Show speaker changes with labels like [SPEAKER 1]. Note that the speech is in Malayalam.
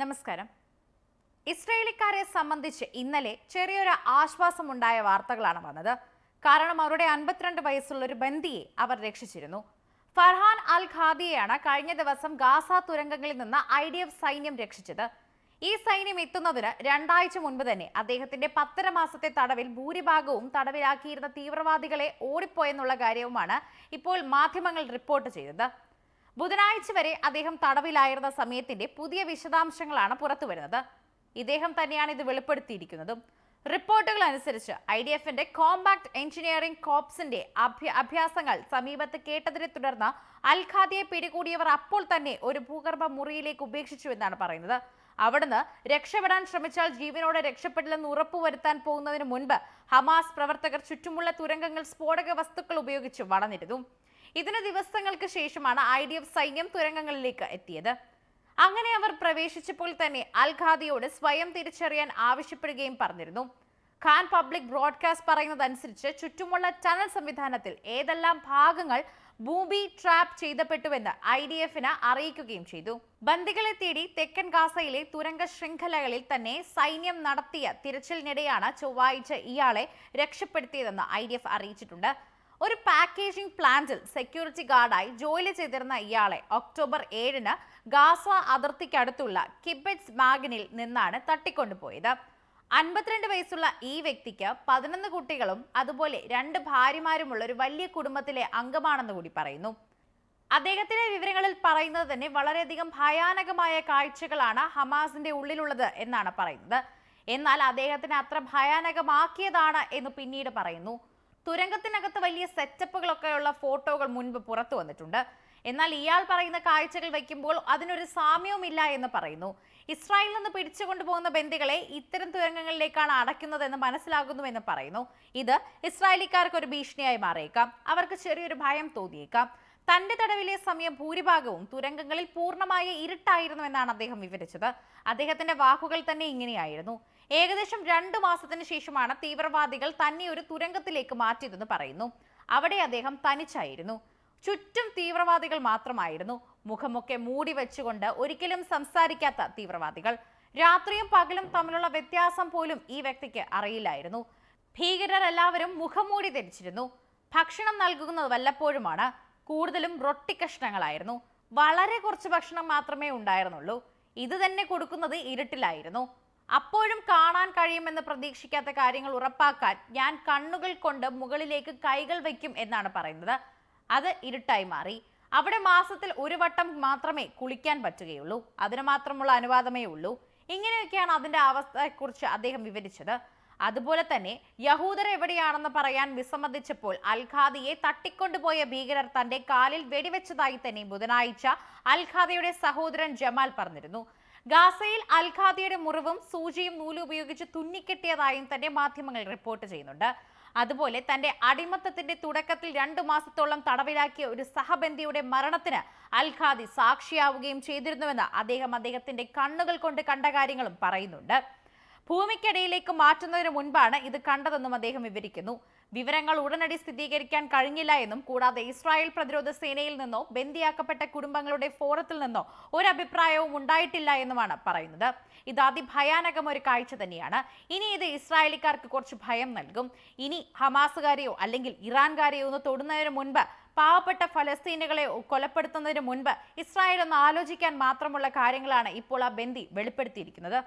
[SPEAKER 1] നമസ്കാരം. ഇസ്രയേലിക്കാരെ സംബന്ധിച്ച് ഇന്നലെ ചെറിയൊരു ആശ്വാസമുണ്ടായ വാർത്തകളാണ് വന്നത്. കാരണം അവരുടെ അൻപത്തിരണ്ട് വയസ്സുള്ള ഒരു ബന്ദിയെ അവർ രക്ഷിച്ചിരുന്നു. ഫർഹാൻ അൽ ഖാദിയെയാണ് കഴിഞ്ഞ ദിവസം ഗാസ തുരങ്കങ്ങളിൽ നിന്ന് ഐ ഡി എഫ് സൈന്യം രക്ഷിച്ചത്. ഈ സൈന്യം എത്തുന്നതിന് രണ്ടാഴ്ച മുൻപ് തന്നെ അദ്ദേഹത്തിന്റെ പത്തര മാസത്തെ തടവിൽ ഭൂരിഭാഗവും തടവിലാക്കിയിരുന്ന തീവ്രവാദികളെ ഓടിപ്പോയെന്നുള്ള കാര്യവുമാണ് ഇപ്പോൾ മാധ്യമങ്ങൾ റിപ്പോർട്ട് ചെയ്തത്. ബുധനാഴ്ച വരെ അദ്ദേഹം തടവിലായിരുന്ന സമയത്തിന്റെ പുതിയ വിശദാംശങ്ങളാണ് പുറത്തുവരുന്നത്. ഇദ്ദേഹം തന്നെയാണ് ഇത് വെളിപ്പെടുത്തിയിരിക്കുന്നതും. റിപ്പോർട്ടുകൾ അനുസരിച്ച് ഐ ഡി എഫിന്റെ കോമ്പാക്ട് എഞ്ചിനീയറിംഗ് കോപ്സിന്റെ അഭ്യാസങ്ങൾ സമീപത്ത് കേട്ടതിനെ തുടർന്ന് അൽ ഖാദിയെ പിടികൂടിയവർ അപ്പോൾ തന്നെ ഒരു ഭൂഗർഭ മുറിയിലേക്ക് ഉപേക്ഷിച്ചു എന്നാണ് പറയുന്നത്. അവിടുന്ന് രക്ഷപ്പെടാൻ ശ്രമിച്ചാൽ ജീവനോടെ രക്ഷപ്പെടില്ലെന്ന് ഉറപ്പുവരുത്താൻ പോകുന്നതിന് മുൻപ് ഹമാസ് പ്രവർത്തകർ ചുറ്റുമുള്ള തുരങ്കങ്ങൾ സ്ഫോടക വസ്തുക്കൾ ഉപയോഗിച്ച് വളഞ്ഞിരുന്നു. ഇതിന് ദിവസങ്ങൾക്ക് ശേഷമാണ് ഐ ഡി എഫ് സൈന്യം തുരങ്കങ്ങളിലേക്ക് എത്തിയത്. അങ്ങനെ അവർ പ്രവേശിച്ചപ്പോൾ തന്നെ അൽ ഖാദിയോട് സ്വയം തിരിച്ചറിയാൻ ആവശ്യപ്പെടുകയും പറഞ്ഞിരുന്നു. ഖാൻ പബ്ലിക് ബ്രോഡ്കാസ്റ്റ് പറയുന്നതനുസരിച്ച് ചുറ്റുമുള്ള ടണൽ സംവിധാനത്തിൽ ഏതെല്ലാം ഭാഗങ്ങൾ ഭൂമി ട്രാപ്പ് ചെയ്തപ്പെട്ടുവെന്ന് ഐ ഡി എഫിന് അറിയിക്കുകയും ചെയ്തു. ബന്ദികളെ തേടി തെക്കൻ ഗാസയിലെ തുരങ്ക ശൃംഖലകളിൽ തന്നെ സൈന്യം നടത്തിയ തിരച്ചിലിനിടെയാണ് ചൊവ്വാഴ്ച ഇയാളെ രക്ഷപ്പെടുത്തിയതെന്ന് ഐ അറിയിച്ചിട്ടുണ്ട്. ഒരു പാക്കേജിംഗ് പ്ലാന്റിൽ സെക്യൂരിറ്റി ഗാർഡായി ജോലി ചെയ്തിരുന്ന ഇയാളെ ഒക്ടോബർ ഏഴിന് ഗാസ അതിർത്തിക്കടുത്തുള്ള കിബറ്റ്സ് മാഗനിൽ നിന്നാണ് തട്ടിക്കൊണ്ടുപോയത്. അൻപത്തിരണ്ട് വയസ്സുള്ള ഈ വ്യക്തിക്ക് പതിനൊന്ന് കുട്ടികളും അതുപോലെ രണ്ട് ഭാര്യമാരുമുള്ള ഒരു വലിയ കുടുംബത്തിലെ അംഗമാണെന്ന് കൂടി പറയുന്നു. അദ്ദേഹത്തിന്റെ വിവരങ്ങളിൽ പറയുന്നത് തന്നെ വളരെയധികം ഭയാനകമായ കാഴ്ചകളാണ് ഹമാസിന്റെ ഉള്ളിലുള്ളത് എന്നാണ് പറയുന്നത്. എന്നാൽ അദ്ദേഹത്തിന് അത്ര ഭയാനകമാക്കിയതാണ് എന്ന് പിന്നീട് പറയുന്നു. തുരങ്കത്തിനകത്ത് വലിയ സെറ്റപ്പുകളൊക്കെയുള്ള ഫോട്ടോകൾ മുൻപ് പുറത്തു വന്നിട്ടുണ്ട്. എന്നാൽ ഇയാൾ പറയുന്ന കാഴ്ചകൾ വയ്ക്കുമ്പോൾ അതിനൊരു സാമ്യവുമില്ല എന്ന് പറയുന്നു. ഇസ്രായേലിൽ നിന്ന് പിടിച്ചുകൊണ്ടുപോകുന്ന ബന്ദികളെ ഇത്തരം തുരങ്കങ്ങളിലേക്കാണ് അടയ്ക്കുന്നതെന്ന് മനസ്സിലാകുന്നുവെന്ന് പറയുന്നു. ഇത് ഇസ്രായേലിക്കാർക്ക് ഒരു ഭീഷണിയായി മാറിയേക്കാം. അവർക്ക് ചെറിയൊരു ഭയം തോന്നിയേക്കാം. തന്റെ തടവിലെ സമയം ഭൂരിഭാഗവും തുരങ്കങ്ങളിൽ പൂർണമായ ഇരുട്ടായിരുന്നു എന്നാണ് അദ്ദേഹം വിവരിച്ചത്. അദ്ദേഹത്തിന്റെ വാക്കുകൾ തന്നെ ഇങ്ങനെയായിരുന്നു. ഏകദേശം രണ്ടു മാസത്തിന് ശേഷമാണ് തീവ്രവാദികൾ തന്നെ ഒരു തുരങ്കത്തിലേക്ക് മാറ്റിയതെന്ന് പറയുന്നു. അവിടെ അദ്ദേഹം തനിച്ചായിരുന്നു. ചുറ്റും തീവ്രവാദികൾ മാത്രമായിരുന്നു. മുഖമൊക്കെ മൂടി വെച്ചുകൊണ്ട് ഒരിക്കലും സംസാരിക്കാത്ത തീവ്രവാദികൾ. രാത്രിയും പകലും തമ്മിലുള്ള വ്യത്യാസം പോലും ഈ വ്യക്തിക്ക് അറിയില്ലായിരുന്നു. ഭീകരർ എല്ലാവരും മുഖംമൂടി ധരിച്ചിരുന്നു. ഭക്ഷണം നൽകുന്നത് വല്ലപ്പോഴുമാണ്. കൂടുതലും റൊട്ടി കഷ്ണങ്ങളായിരുന്നു. വളരെ കുറച്ച് ഭക്ഷണം മാത്രമേ ഉണ്ടായിരുന്നുള്ളൂ. ഇത് തന്നെ കൊടുക്കുന്നത് ഇരുട്ടിലായിരുന്നു. അപ്പോഴും കാണാൻ കഴിയുമെന്ന് പ്രതീക്ഷിക്കാത്ത കാര്യങ്ങൾ ഉറപ്പാക്കാൻ ഞാൻ കണ്ണുകൾ കൊണ്ട് മുകളിലേക്ക് കൈകൾ വയ്ക്കും എന്നാണ് പറയുന്നത്. അത് ഇരുട്ടായി മാറി. അവിടെ മാസത്തിൽ ഒരു വട്ടം മാത്രമേ കുളിക്കാൻ പറ്റുകയുള്ളൂ. അതിന് മാത്രമുള്ള അനുവാദമേ ഉള്ളൂ. ഇങ്ങനെയൊക്കെയാണ് അതിന്റെ അവസ്ഥയെക്കുറിച്ച് അദ്ദേഹം വിവരിച്ചത്. അതുപോലെ തന്നെ യഹൂദർ എവിടെയാണെന്ന് പറയാൻ വിസമ്മതിച്ചപ്പോൾ അൽഖാദിയെ തട്ടിക്കൊണ്ടുപോയ ഭീകരർ തന്റെ കാലിൽ വെടിവെച്ചതായി തന്നെ ബുധനാഴ്ച അൽഖാദിയുടെ സഹോദരൻ ജമാൽ പറഞ്ഞിരുന്നു. ഗാസയിൽ അൽഖാദിയുടെ മുറിവും സൂചിയും നൂലും ഉപയോഗിച്ച് തുന്നിക്കെട്ടിയതായും തന്നെ മാധ്യമങ്ങൾ റിപ്പോർട്ട് ചെയ്യുന്നുണ്ട്. അതുപോലെ തന്റെ അടിമത്തത്തിന്റെ തുടക്കത്തിൽ രണ്ടു മാസത്തോളം തടവിലാക്കിയ ഒരു സഹബന്ധിയുടെ മരണത്തിന് അൽഖാദി സാക്ഷിയാവുകയും ചെയ്തിരുന്നുവെന്ന് അദ്ദേഹം അദ്ദേഹത്തിന്റെ കണ്ണുകൾ കൊണ്ട് കണ്ട കാര്യങ്ങളും പറയുന്നുണ്ട്. ഭൂമിക്കടിയിലേക്ക് മാറ്റുന്നതിന് മുൻപാണ് ഇത് കണ്ടതെന്നും അദ്ദേഹം വിവരിക്കുന്നു. വിവരങ്ങൾ ഉടനടി സ്ഥിരീകരിക്കാൻ കഴിഞ്ഞില്ല എന്നും കൂടാതെ ഇസ്രായേൽ പ്രതിരോധ സേനയിൽ നിന്നോ ബന്ദിയാക്കപ്പെട്ട കുടുംബങ്ങളുടെ ഫോറത്തിൽ നിന്നോ ഒരു അഭിപ്രായവും ഉണ്ടായിട്ടില്ല എന്നുമാണ് പറയുന്നത്. ഇത് അതിഭയാനകം ഒരു കാഴ്ച തന്നെയാണ്. ഇനി ഇത് ഇസ്രായേലിക്കാർക്ക് കുറച്ച് ഭയം നൽകും. ഇനി ഹമാസുകാരെയോ അല്ലെങ്കിൽ ഇറാൻകാരെയോ ഒന്ന് തൊടുന്നതിന് മുൻപ് പാവപ്പെട്ട ഫലസ്തീനുകളെ കൊലപ്പെടുത്തുന്നതിന് മുൻപ് ഇസ്രായേൽ ഒന്ന് ആലോചിക്കാൻ മാത്രമുള്ള കാര്യങ്ങളാണ് ഇപ്പോൾ ആ ബന്ദി വെളിപ്പെടുത്തിയിരിക്കുന്നത്.